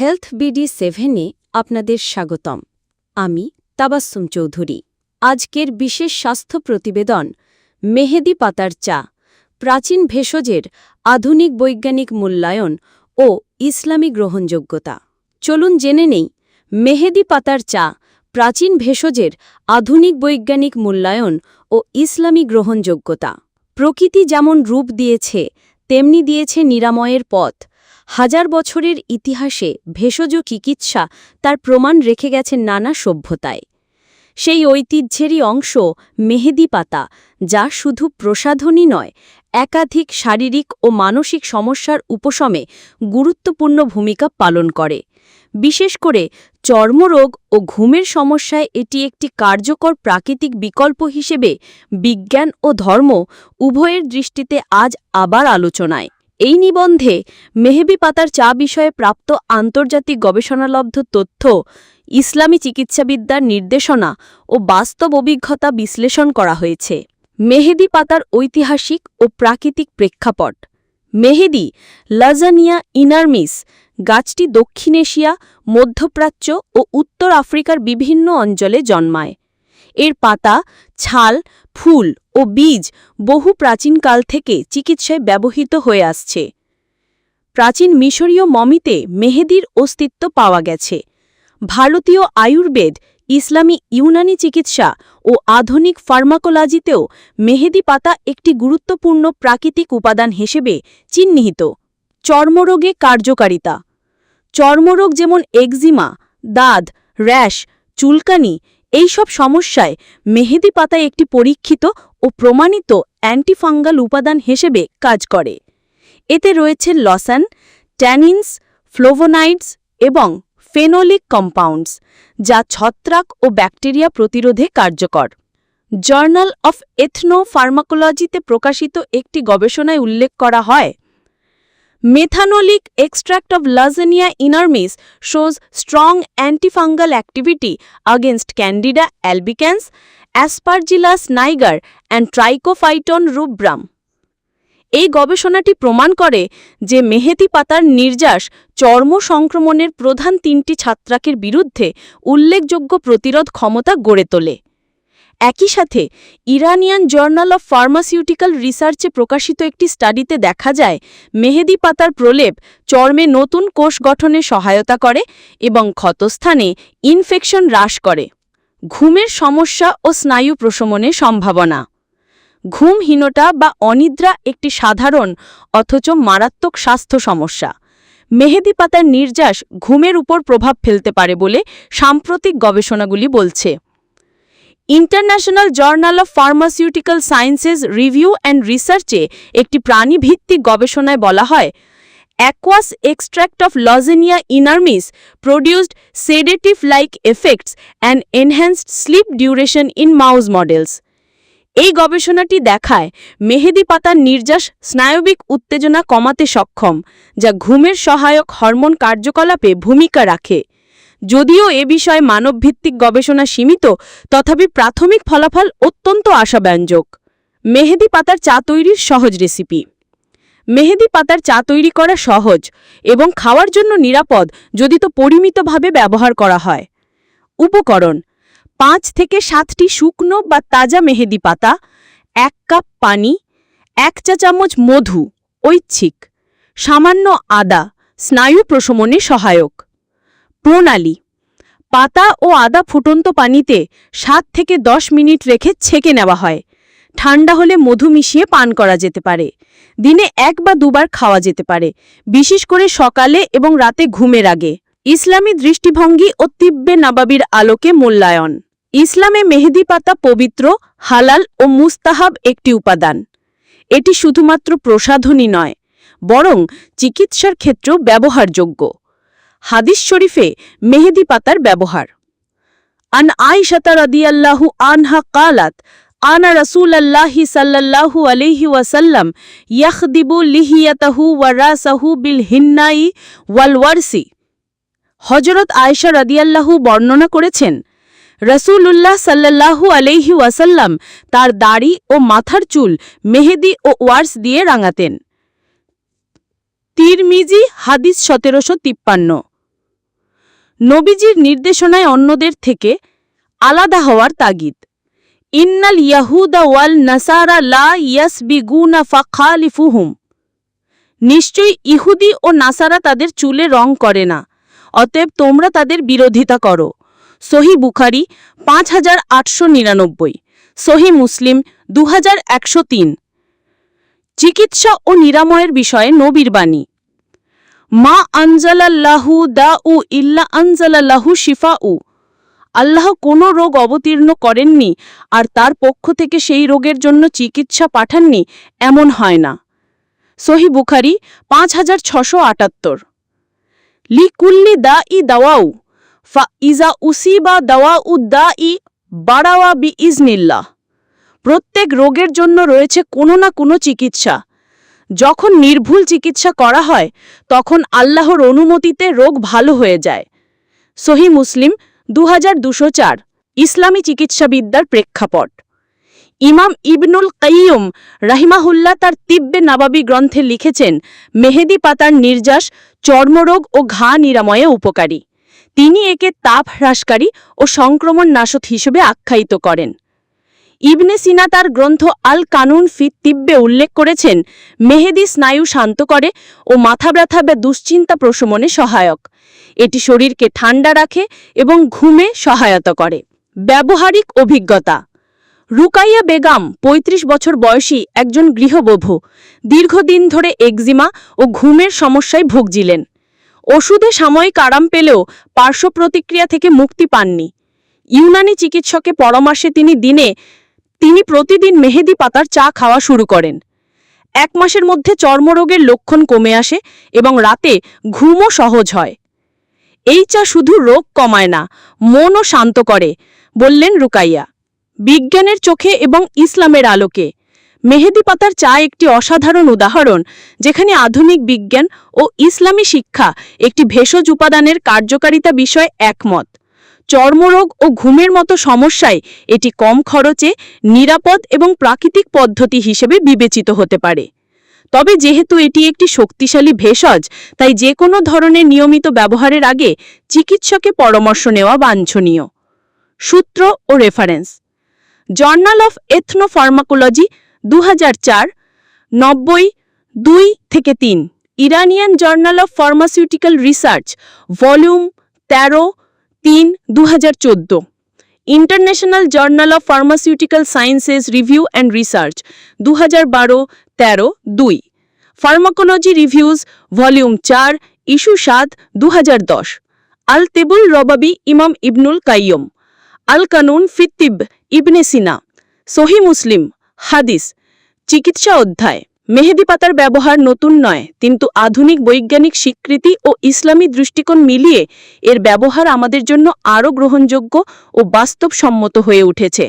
Health BD সেভেনে আপনাদের স্বাগতম। আমি তাবাস্সুম চৌধুরী। আজকের বিশেষ স্বাস্থ্য প্রতিবেদন, মেহেদি পাতার চা, প্রাচীন ভেষজের আধুনিক বৈজ্ঞানিক মূল্যায়ন ও ইসলামী গ্রহণযোগ্যতা। চলুন জেনে নেই, মেহেদি পাতার চা, প্রাচীন ভেষজের আধুনিক বৈজ্ঞানিক মূল্যায়ন ও ইসলামী গ্রহণযোগ্যতা। প্রকৃতি যেমন রূপ দিয়েছে, তেমনি দিয়েছে নিরাময়ের পথ। হাজার বছরের ইতিহাসে ভেষজ চিকিৎসা তার প্রমাণ রেখে গেছে নানা সভ্যতায়। সেই ঐতিহ্যেরই অংশ মেহেদি পাতা, যা শুধু প্রসাধনী নয়, একাধিক শারীরিক ও মানসিক সমস্যার উপশমে গুরুত্বপূর্ণ ভূমিকা পালন করে। বিশেষ করে চর্মরোগ ও ঘুমের সমস্যায় এটি একটি কার্যকর প্রাকৃতিক বিকল্প হিসেবে বিজ্ঞান ও ধর্ম উভয়ের দৃষ্টিতে আজ আবার আলোচনায়। এই নিবন্ধে মেহেবি পাতার চা বিষয়ে প্রাপ্ত আন্তর্জাতিক গবেষণালব্ধ তথ্য, ইসলামী চিকিৎসাবিদ্যার নির্দেশনা ও বাস্তব অভিজ্ঞতা বিশ্লেষণ করা হয়েছে। মেহেদি পাতার ঐতিহাসিক ও প্রাকৃতিক প্রেক্ষাপট। মেহেদি, লাজানিয়া ইনারমিস, গাছটি দক্ষিণ এশিয়া, মধ্যপ্রাচ্য ও উত্তর আফ্রিকার বিভিন্ন অঞ্চলে জন্মায়। এর পাতা, ছাল, ফুল ও বীজ বহু প্রাচীনকাল থেকে চিকিৎসায় ব্যবহৃত হয়ে আসছে। প্রাচীন মিশরীয় মমিতে মেহেদির অস্তিত্ব পাওয়া গেছে। ভারতীয় আয়ুর্বেদ, ইসলামী ইউনানি চিকিৎসা ও আধুনিক ফার্মাকোলজিতেও মেহেদি পাতা একটি গুরুত্বপূর্ণ প্রাকৃতিক উপাদান হিসেবে চিহ্নিত। চর্মরোগে কার্যকারিতা। চর্মরোগ যেমন এক্সিমা দাঁত, র্যাশ, চুলকানি, এইসব সমস্যায় মেহেদি পাতা একটি পরীক্ষিত ও প্রমাণিত অ্যান্টিফাঙ্গাল উপাদান হিসেবে কাজ করে। এতে রয়েছে লসান ট্যানিনস ফ্লোভোনাইডস এবং ফেনোলিক কম্পাউন্ডস যা ছত্রাক ও ব্যাকটেরিয়া প্রতিরোধে কার্যকর। জার্নাল অফ এথনো ফার্মাকোলজিতে প্রকাশিত একটি গবেষণায় উল্লেখ করা হয় methanolic extract of Lawsonia inermis shows strong antifungal activity against Candida albicans, Aspergillus niger and Trichophyton rubrum. এই গবেষণাটি প্রমাণ করে যে মেহেদি পাতার নির্যাস চর্ম সংক্রমণের প্রধান তিনটি ছাত্রাকের বিরুদ্ধে উল্লেখযোগ্য প্রতিরোধ ক্ষমতা গড়ে তোলে। একই সাথে ইরানিয়ান জার্নাল অফ ফার্মাসিউটিক্যাল রিসার্চে প্রকাশিত একটি স্টাডিতে দেখা যায়, মেহেদি পাতার প্রলেপ চর্মে নতুন কোষ গঠনে সহায়তা করে এবং ক্ষতস্থানে ইনফেকশন হ্রাস করে। ঘুমের সমস্যা ও স্নায়ু প্রশমনে সম্ভাবনা। ঘুমহীনতা বা অনিদ্রা একটি সাধারণ অথচ মারাত্মক স্বাস্থ্য সমস্যা। মেহেদি পাতার নির্যাস ঘুমের উপর প্রভাব ফেলতে পারে বলে সাম্প্রতিক গবেষণাগুলি বলছে। International journal of pharmaceutical sciences review and রিসার্চে একটি প্রাণীভিত্তিক গবেষণায় বলা হয় aqueous extract of Lawsonia inermis produced sedative like effects and enhanced sleep duration in mouse models এই গবেষণাটি দেখায় মেহেদি পাতার নির্যাস স্নায়বিক উত্তেজনা কমাতে সক্ষম, যা ঘুমের সহায়ক হরমোন কার্যকলাপে ভূমিকা রাখে। যদিও এ বিষয়ে মানবভিত্তিক গবেষণা সীমিত, তথাপি প্রাথমিক ফলাফল অত্যন্ত আশাব্যঞ্জক। মেহেদি পাতার চা তৈরির সহজ রেসিপি মেহেদি পাতার চা তৈরি করা সহজ এবং খাওয়ার জন্য নিরাপদ যদি তো পরিমিতভাবে ব্যবহার করা হয়। উপকরণ, পাঁচ থেকে সাতটি শুকনো বা তাজা মেহেদি পাতা, এক কাপ পানি, এক চা চামচ মধু, ঐচ্ছিক, সামান্য আদা, স্নায়ু প্রশমনে সহায়ক। প্রণালী, পাতা ও আদা ফুটন্ত পানিতে সাত থেকে দশ মিনিট রেখে ছেঁকে নেওয়া হয়। ঠান্ডা হলে মধু মিশিয়ে পান করা যেতে পারে। দিনে এক বা দুবার খাওয়া যেতে পারে, বিশেষ করে সকালে এবং রাতে ঘুমের আগে। ইসলামী দৃষ্টিভঙ্গি ও তিব্বে নাবাবির আলোকে মূল্যায়ন। ইসলামে মেহেদি পাতা পবিত্র, হালাল ও মুস্তাহাব একটি উপাদান। এটি শুধুমাত্র প্রসাধনী নয়, বরং চিকিৎসার ক্ষেত্রেও ব্যবহারযোগ্য। হাদিস শরীফে মেহেদি পাতার ব্যবহার। আন আইশাতা রাদিয়াল্লাহু আনহা কালাত আনা রাসূলাল্লাহি সাল্লাল্লাহু আলাইহি ওয়াসাল্লাম ইয়াখদিবু লিহিয়াতাহু ওয়া রাসাহু বিল হিন্নাই ওয়াল ওয়ারসি। হযরত আয়েশা রাদিয়াল্লাহু বর্ণনা করেছেন রসুল্লাহ সাল্লাল্লাহু আলাইহি ওয়াসাল্লাম তার দাড়ি ও মাথার চুল মেহেদি ও ওয়ার্স দিয়ে রাঙাতেন। তিরমিজি, হাদিস সতেরোশো তিপ্পান্ন। নবীজির নির্দেশনায় অন্যদের থেকে আলাদা হওয়ার তাগিদ। ইন্নাল ইয়াহুদা ওয়াল নাসারা লা ইয়াসবিগুনা ফাখালিফুহুম। নিশ্চয়ই ইহুদি ও নাসারা তাদের চুলে রং করে না। অতএব তোমরা তাদের বিরোধিতা করো। সহি বুখারি পাঁচ হাজার আটশো নিরানব্বই। সহি মুসলিম দু হাজার একশো তিন। চিকিৎসা ও নিরাময়ের বিষয়ে নবীর বাণী। মা আনজালাল্লাহু দা উ ইল্লা আনজালাল্লাহু শিফা উ আল্লাহ কোনো রোগ অবতীর্ণ করেননি, আর তার পক্ষ থেকে সেই রোগের জন্য চিকিৎসা পাঠাননি, এমন হয় না। সহি বুখারি, পাঁচ হাজার ছশো আটাত্তর। লি কুল্লি দা ই দাওয়াউ, ফা ইজা উসিবা দাওয়া উ দা ই বাড়াওয়া বি ইজনিল্লাহ প্রত্যেক রোগের জন্য রয়েছে কোনো না কোনো চিকিৎসা। যখন নির্ভুল চিকিৎসা করা হয়, তখন আল্লাহর অনুমতিতে রোগ ভালো হয়ে যায়। সহি মুসলিম দু ইসলামী চিকিৎসাবিদ্যার প্রেক্ষাপট। ইমাম ইবনুল কাইয়ুম রাহিমাহুল্লা তার তিব্বে নাবাবি গ্রন্থে লিখেছেন, মেহেদি পাতার নির্যাস, চর্মরোগ ও ঘা নিরাময়ে উপকারী। তিনি একে তাপ হ্রাসকারী ও সংক্রমণ নাশক হিসেবে আখ্যায়িত করেন। ইবনে সিনা তার গ্রন্থ আল কানুন ফি তিব্বে উল্লেখ করেছেন, মেহেদি স্নায়ু শান্ত করে ও মাথা ব্যথা বা দুশ্চিন্তা প্রশমনে সহায়ক। এটি শরীরকে ঠান্ডা রাখে এবং ঘুমে সহায়তা করে। ব্যবহারিক অভিজ্ঞতা, রুকাইয়া বেগম ৩৫ বছর বয়সী একজন গৃহবধূ, দীর্ঘদিন ধরে একজিমা ও ঘুমের সমস্যায় ভুগছিলেন। ওষুধে সাময়িক আরাম পেলেও পার্শ্ব প্রতিক্রিয়া থেকে মুক্তি পাননি। ইউনানি চিকিৎসকের পরামর্শে তিনি দিনে তিনি প্রতিদিন মেহেদি পাতার চা খাওয়া শুরু করেন। এক মাসের মধ্যে চর্মরোগের লক্ষণ কমে আসে এবং রাতে ঘুমও সহজ হয়। এই চা শুধু রোগ কমায় না, মনও শান্ত করে, বললেন রুকাইয়া। বিজ্ঞানের চোখে এবং ইসলামের আলোকে, মেহেদি পাতার চা একটি অসাধারণ উদাহরণ যেখানে আধুনিক বিজ্ঞান ও ইসলামী শিক্ষা একটি ভেষজ উপাদানের কার্যকারিতা বিষয়ে একমত। চর্মরোগ ও ঘুমের মতো সমস্যায় এটি কম খরচে, নিরাপদ এবং প্রাকৃতিক পদ্ধতি হিসেবে বিবেচিত হতে পারে। তবে যেহেতু এটি একটি শক্তিশালী ভেষজ, তাই যে কোনো ধরনের নিয়মিত ব্যবহারের আগে চিকিৎসকে পরামর্শ নেওয়া বাঞ্ছনীয়। সূত্র ও রেফারেন্স। জার্নাল অফ এথনোফার্মাকোলজি দু হাজার চার, নব্বই, দুই থেকে তিন। Iranian journal of pharmaceutical research, volume তেরো তিন দু international journal of pharmaceutical sciences review and research দু হাজার বারো, তেরো, দুই। ফার্মাকোলজি রিভিউজ ভলিউম চার ইস্যু সাত দু দশ। আল তেবুল রবাবি ইমাম ইবনুল কাইয়ম আল কানুন ফিত্তিব ইবনে সিনা সহি মুসলিম হাদিস চিকিৎসা অধ্যায় মেহেদি পাতার ব্যবহার নতুন নয়, কিন্তু আধুনিক বৈজ্ঞানিক স্বীকৃতি ও ইসলামী দৃষ্টিকোণ মিলিয়ে এর ব্যবহার আমাদের জন্য আরও গ্রহণযোগ্য ও বাস্তবসম্মত হয়ে উঠেছে।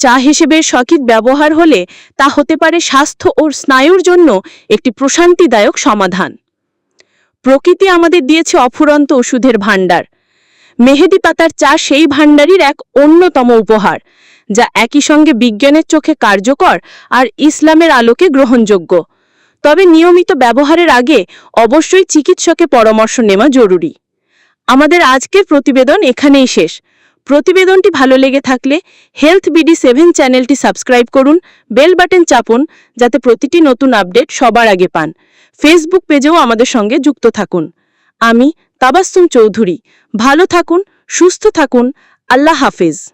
চা হিসেবে সঠিক ব্যবহার হলে তা হতে পারে স্বাস্থ্য ও স্নায়ুর জন্য একটি প্রশান্তিদায়ক সমাধান। প্রকৃতি আমাদের দিয়েছে অফুরন্ত ওষুধের ভাণ্ডার। মেহেদি পাতার চা সেই ভাণ্ডারির এক অন্যতম উপহার। যা একই সঙ্গে বিজ্ঞানের চোখে কার্যকর আর ইসলামের আলোকে গ্রহণযোগ্য। তবে নিয়মিত ব্যবহারের আগে অবশ্যই চিকিৎসকের পরামর্শ নেওয়া জরুরি। আমাদের আজকের প্রতিবেদন এখানেই শেষ। প্রতিবেদনটি ভালো লেগে থাকলে হেলথ বিডি সেভেন চ্যানেলটি সাবস্ক্রাইব করুন, বেল বাটন চাপুন, যাতে প্রতিটি নতুন আপডেট সবার আগে পান। ফেসবুক পেজেও আমাদের সঙ্গে যুক্ত থাকুন। আমি তাবাস্তুম চৌধুরী। ভালো থাকুন, সুস্থ থাকুন। আল্লাহ হাফেজ।